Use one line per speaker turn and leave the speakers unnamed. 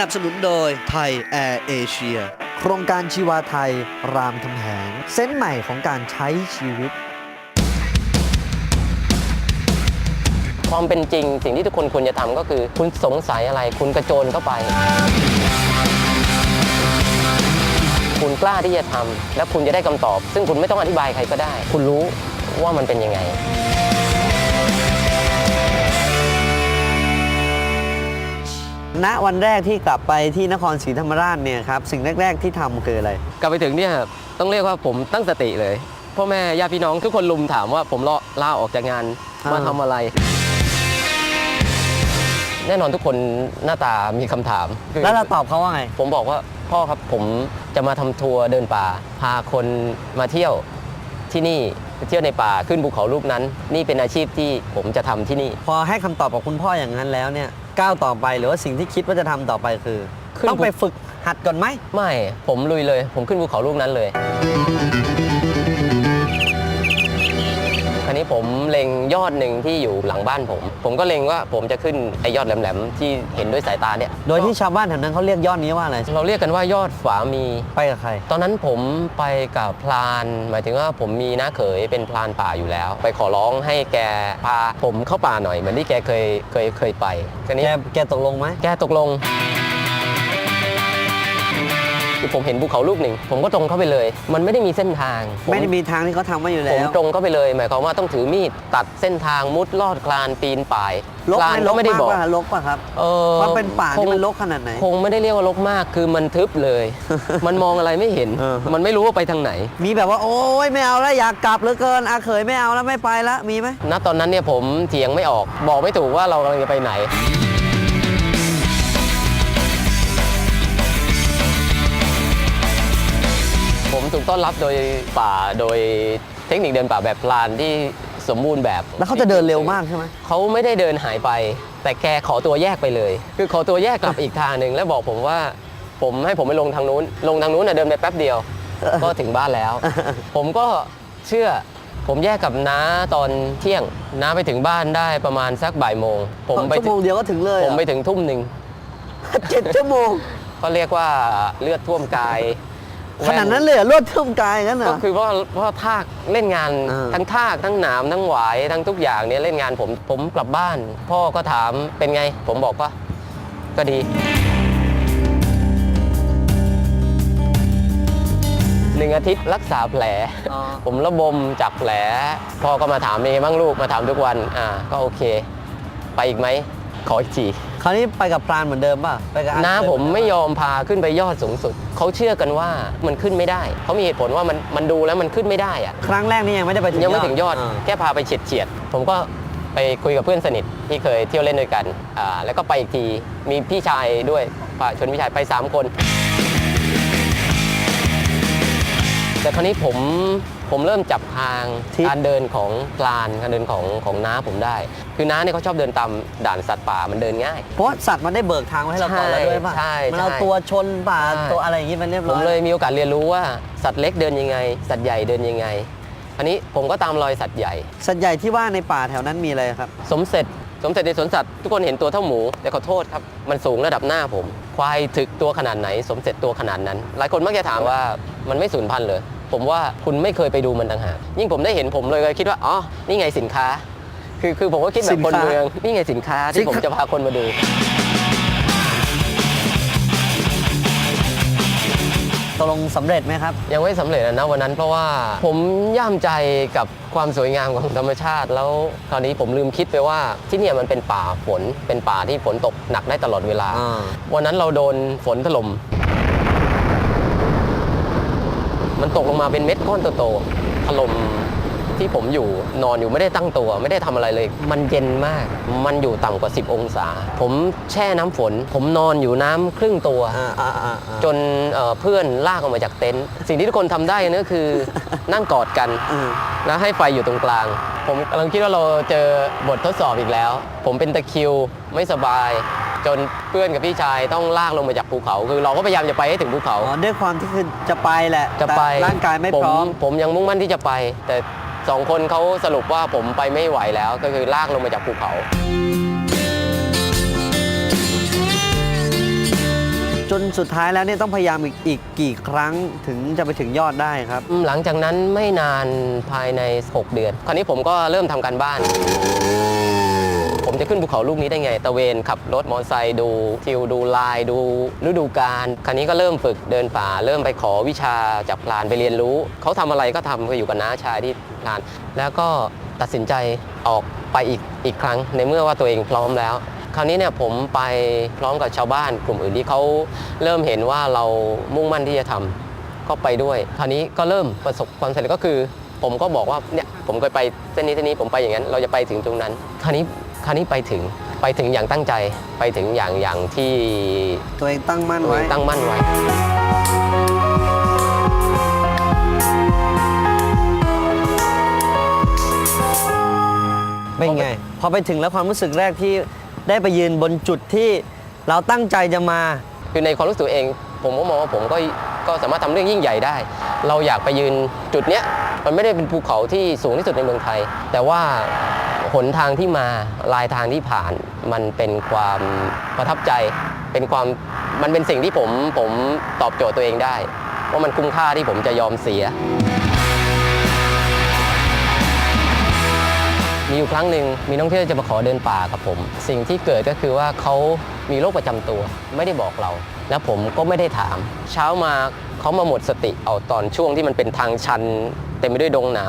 นับสนุนโดยไทยแอร์เอเชีย
โครงการชีวาไทย รามคำแหงเส้นใหม่ของการใช้ชีวิต
ความเป็นจริงสิ่งที่ทุกคนควรจะทำก็คือ คุณสงสัยอะไรคุณกระโจนเข้าไป คุณกล้าที่จะทำแล้วคุณจะได้คำตอบ ซึ่งคุณไม่ต้องอธิบายใครก็ได้ คุณรู้ว่ามันเป็นยังไง
ณวันแรกที่กลับไปที่นครศรีธรรมราชเนี่ยครับสิ่งแรก ๆ ที่ทำคืออะไร
กลับไปถึงเนี่ยต้องเรียกว่าผมตั้งสติเลยพ่อแม่ญาติพี่น้องทุกคนลุมถามว่าผมลาลาออกจากงาน
อ่าม
มาทำอะไร แน่นอนทุกคนหน้าตามีคำถามคือ
แล้วเราตอบเขาว่าไง
ผมบอกว่าพ่อครับผมจะมาทำทัวร์เดินป่า พาคนมาเที่ยวที่นี่ ไปเที่ยวในป่าขึ้นภูเขาลูกนั้น นี่เป็นอาชีพที่ผมจะทำที่นี่
พอให้คำตอบกับคุณพ่ออย่างนั้นแล้วเนี่ยก้าวต่อไปหรือว่าสิ่งที่คิดว่าจะทำต่อไปคือ
ขึ้น
ต้องไปฝึกหัดก่อนไหม
ไม่ ผมลุยเลย ผมขึ้นภูเขาลูกนั้นเลย ผมเล็งยอดหนึ่งที่อยู่หลังบ้านผม ผมก็เล็งว่าผมจะขึ้นไอยอดแหลมๆที่เห็นด้วยสายตาเนี่ย
โดยที่ชาวบ้านแถวนั้นเขาเรียกยอดนี้ว่าอะไร
เราเรียกกันว่ายอดฝามี
ไปกับใคร
ตอนนั้นผมไปกับพลาน หมายถึงว่าผมมีน้าเขยเป็นพลานป่าอยู่แล้ว ไปขอร้องให้แกพาผมเข้าป่าหน่อยเหมือนที่แกเคยเคยเคยไปคราวนี้
แกแกตกลงไหม
แกตกลงคือ ผมเห็นภูเขาลูกหนึ่ง ผมก็ตรงเข้าไปเลย มันไม่ได้มีเส้นทางผ
ไม่ได้มีทางที่เขาทำไว้อยู่
ผ
แล้
ม
ว
ตรงเข้าไปเลย หมายความว่าต้องถือมีดตัดเส้นทางมุดลอดคลานปีนป่าย
ลก
คลา
ไห
น
มล
ก็
ก
ไม่ได้
มาก
บอก
ป่ะลกป่ะครับ
เออ
มันเป็นป่า
ค
ที่
ง
มันลกขนาดไหน
คงไม่ได้เรียกว่าลกมากคือมันทึบเลย มันมองอะไรไม่เห็น
เออ
มันไม่รู้ว่าไปทางไหน
มีแบบว่าโอ๊ยไม่เอาแล้วอยากกลับเหลือเกินอาเขยไม่เอาแล้วไม่ไปแล้วมีไหม
ณตอนนั้นเนี่ยผมเถียงไม่ออก บอกไม่ถูกว่าเรากำลังจะไปไหน ถูกต้อนรับโดยป่าโดยเทคนิคเดินป่าแบบพลานที่สมบูรณ์แบบ
แล้วเขาจะเดินเร็วมากใช่ไหม
เขาไม่ได้เดินหายไป แต่แกขอตัวแยกไปเลย คือขอตัวแยกกลับอีกทางหนึ่งแล้วบอกผมว่าผมให้ผมไปลงทางนู้น ลงทางนู้นน่ะเดินไปแป๊บเดียว ก็ถึงบ้านแล้ว ผมก็เชื่อผมแยกกับน้าตอนเที่ยง น้าไปถึงบ้านได้ประมาณสักบ่ายโมง ผมไป
ชั่วโมงเดียวก็ถึงเลย
ผมไปถึงทุ่มหนึ่ง
เจ็ดชั่วโมง
ก็เรียกว่าเลือดท่วมกาย
ขนาดนั้นเลยเหรอรวดทุ่มกายงั้นเหร
ก็
อ
คือว่าเพราะทากเล่นงาน
อ่า
ทั้งทากทั้งหนามทั้งหวายทั้งทุกอย่างเนี่ยเล่นงานผมผมกลับบ้าน พ่อก็ถามเป็นไง ผมบอกว่าก็ดีหนึ่งอาทิตย์รักษาแผล
อ๋อ
ผมระบมจากแผลพ่อก็มาถามเป็นไงบ้างลูกมาถามทุกวันอ่าก็โอเค ไปอีกไหม ขออีกที
คราวนี้ไปกับพรานเหมือนเดิมป่ะไปกับอา
น้า
เขย
ผมไม่ยอมพาขึ้นไปยอดสูงสุด เขาเชื่อกันว่ามันขึ้นไม่ได้เขามีเหตุผลว่ามันมันดูแล้วมันขึ้นไม่ได้อะ
ครั้งแรกนี่ยังไม่ได้ไปถึง
ยังไม่ถึงยอดาแค่พาไปเฉียดเฉียดๆผมก็ไปคุยกับเพื่อนสนิทที่เคยเที่ยวเล่นด้วยกันอ่าแล้วก็ไปอีกทีมีพี่ชายด้วยพาชวนพี่ชายไป3คน แต่คราวนี้ผมผมเริ่มจับทาง
ทิศ
การเดินของกลานการเดินของของน้าผมได้ คือน้าเนี่ยเขาชอบเดินตามด่านสัตว์ป่ามันเดินง่าย
เพราะว่าสัตว์มันได้เบิกทางไว้ให้เราก่อนแล้วด้วยป่ะ
ใช่
มันเอา
ใช่
ตัวชนป่า
ใช่
ตัวอะไรอย่างงี้มันเรียบ
ผ
ร้อ
ม
ย
เลยมีโอกาสเรียนรู้ว่าสัตว์เล็กเดินยังไง สัตว์ใหญ่เดินยังไง อันนี้ผมก็ตามรอยสัตว์ใหญ่
สัตว์ใหญ่ที่ว่าในป่าแถวนั้นมีอะไรครับ
สมเสร็จสมเสร็จในสวนสัตว์ทุกคนเห็นตัวเท่าหมูแต่ขอโทษครับมันสูงระดับหน้าผม ควายถึกตัวขนาดไหน สมเสร็จตัวขนาดนั้น หลายคนมักจะถามว่ามันไม่สูญพันธุ์เลย ผมว่าคุณไม่เคยไปดูมันต่างหากยิ่งผมได้เห็นผมเลยคิดว่าอ๋อนี่ไงสินค้า คือคือผมก็คิดแบ
สิ
บ
น
คน
ค้า
เมืองนี่ไงสินค้า
สิ
ที่
น
ผม
ค้า
จะพาคนมาดู
ตกลงสำเร็จไหมครับ
ยังไม่สำเร็จนะวันนั้นเพราะว่าผมย่ามใจกับความสวยงามของธรรมชาติ แล้วคราวนี้ผมลืมคิดไปว่าที่เนี่ยมันเป็นป่าฝนเป็นป่าที่ฝนตกหนักได้ตลอดเวลา
อ่า
วันนั้นเราโดนฝนถล่ม มันตกลงมาเป็นเม็ดก้อนโตๆถล่มที่ผมอยู่นอนอยู่ไม่ได้ตั้งตัว ไม่ได้ทำอะไรเลย มันเย็นมาก มันอยู่ต่ำกว่า 10 องศา ผมแช่น้ำฝน ผมนอนอยู่น้ำครึ่งตัว
อ่าอ่าอ่าอ่า
จนเอ่อเพื่อนลากออกมาจากเต็นท์สิ่งที่ทุกคนทำได้ก็คือนั่งกอดกัน
อืม
แล้วให้ไฟอยู่ตรงกลาง ผมกำลังคิดว่าเราเจอบททดสอบอีกแล้ว ผมเป็นตะคริวไม่สบาย จนเพื่อนกับพี่ชายต้องลากลงมาจากภูเขา คือเราก็พยายามจะไปให้ถึงภูเขา
อ๋อด้วยความที่คือจะไปแหละ
จะไป
แต่ร่างกายไม่พร้อม
ผมยังมุ่งมั่นที่จะไป แต่สองคนเขาสรุปว่าผมไปไม่ไหวแล้ว ก็คือลากลงมาจากภูเขา
จนสุดท้ายแล้วเนี่ยต้องพยายามอีกอีกกี่ครั้งถึงจะไปถึงยอดได้ครับ
หลังจากนั้นไม่นานภายใน 6 เดือน คราวนี้ผมก็เริ่มทำการบ้านผม จะขึ้นภูเขาลูกนี้ได้ไง ตะเวนขับรถมอเตอร์ไซค์ดูทิวดูลายดูฤดูกาลคราวนี้ก็เริ่มฝึกเดินป่า เริ่มไปขอวิชาจากพลานไปเรียนรู้ เขาทำอะไรก็ทำก็อยู่กับน้าชายที่พลาน แล้วก็ตัดสินใจออกไปอีกอีกครั้งในเมื่อว่าตัวเองพร้อมแล้วคราวนี้เนี่ยผมไปพร้อมกับชาวบ้านกลุ่มอื่นที่เขาเริ่มเห็นว่าเรามุ่งมั่นที่จะทำก็ไปด้วย คราวนี้ก็เริ่มประสบความสำเร็จก็คือ ผมก็บอกว่าเนี่ยผมเคยไปเส้นนี้เส้นนี้ผมไปอย่างนั้น เราจะไปถึงตรงนั้น คราวนี้ คราวนี้ไปถึงไปถึงอย่างตั้งใจไปถึงอย่างอย่างที่
ตัวเองตั้งมั่น
ตัว
ไว้
เองตั้งมั่นไว้
เป็นไง พอไปถึงแล้วความรู้สึกแรกที่ได้ไปยืนบนจุดที่เราตั้งใจจะมา
คือในความรู้สึกตัวเอง ผมก็มองว่าผมก็ก็สามารถทำเรื่องยิ่งใหญ่ได้ เราอยากไปยืนจุดเนี้ยมันไม่ได้เป็นภูเขาที่สูงที่สุดในเมืองไทย แต่ว่า หนทางที่มาลายทางที่ผ่าน มันเป็นความประทับใจ เป็นความมันเป็นสิ่งที่ผมผมตอบโจทย์ตัวเองได้ว่ามันคุ้มค่าที่ผมจะยอมเสีย มีอยู่ครั้งหนึ่งมีนักท่องเที่ยวจะมาขอเดินป่ากับผม สิ่งที่เกิดก็คือว่าเขามีโรคประจำตัว ไม่ได้บอกเรา แล้วผมก็ไม่ได้ถาม เช้ามาเขามาหมดสติเอาตอนช่วงที่มันเป็นทางชัน เต็มไปด้วยดงหนา